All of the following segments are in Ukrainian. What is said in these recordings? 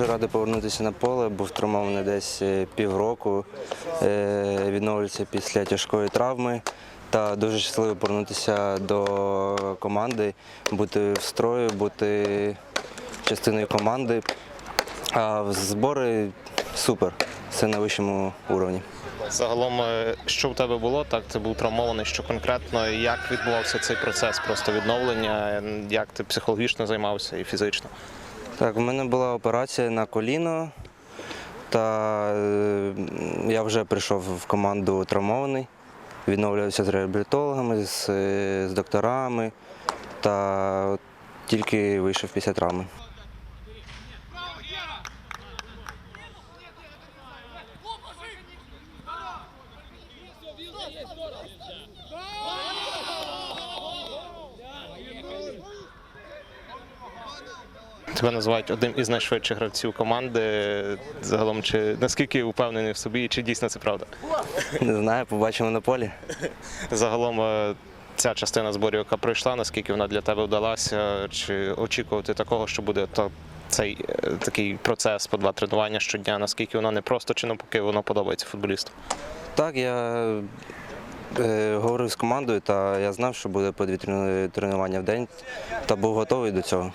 радий повернутися на поле. Був травмований десь е, півроку. Е, Відновлюється після тяжкої травми. Та дуже щасливо повернутися до команди, бути в строю, бути частиною команди. А збори супер. Все на вищому уровні. Загалом, е, що в тебе було? Так, ти був травмований, що конкретно, як відбувався цей процес просто відновлення, як ти психологічно займався і фізично? Так, в мене була операція на коліно, та е, я вже прийшов в команду травмований, відновлювався з реабілітологами, з, е, з докторами та тільки вийшов після травми. Тебе називають одним із найшвидших гравців команди. Загалом, чи наскільки впевнений в собі, чи дійсно це правда? Не знаю, побачимо на полі. Загалом е, ця частина зборів, яка пройшла, наскільки вона для тебе вдалася, чи очікувати такого, що буде то цей е, такий процес по два тренування щодня, наскільки воно не просто чи навпаки воно подобається футболісту? Так, я е, говорив з командою, та я знав, що буде по дві тренування в день, та був готовий до цього.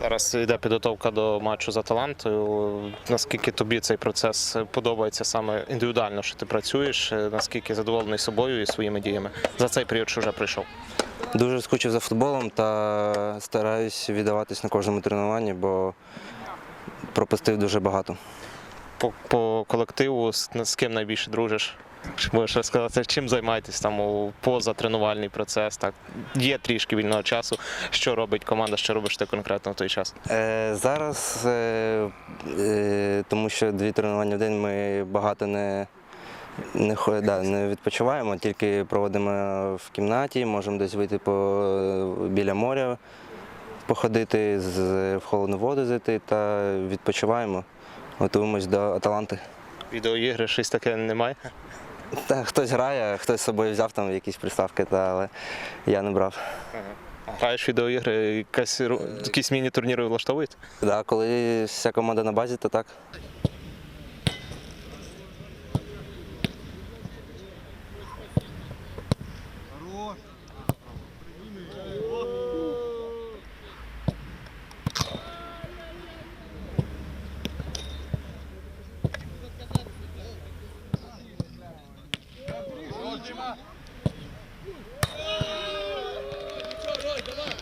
Зараз йде підготовка до матчу з Аталантою. Наскільки тобі цей процес подобається саме індивідуально, що ти працюєш? Е, Наскільки задоволений собою і своїми діями за цей період, що вже прийшов? Дуже скучив за футболом та стараюсь віддаватись на кожному тренуванні, бо пропустив дуже багато. По, по колективу з, з ким найбільше дружиш? Можеш розказати, чим займаєтесь там у позатренувальний процес? Так є трішки вільного часу. Що робить команда, що робиш ти конкретно в той час? Е, зараз, е, е, тому що дві тренування в день ми багато не, не, да, не відпочиваємо, тільки проводимо в кімнаті, можемо десь вийти по, біля моря, походити, з, в холодну воду зайти та відпочиваємо. Готуємось до Аталанти. Відеоігри, щось таке немає. Та, хтось грає, хтось з собою взяв там якісь приставки, та, але я не брав. Граєш відеоігри, якась, якісь міні-турніри влаштовують? Да, коли вся команда на базі, то так. Нічого, давай.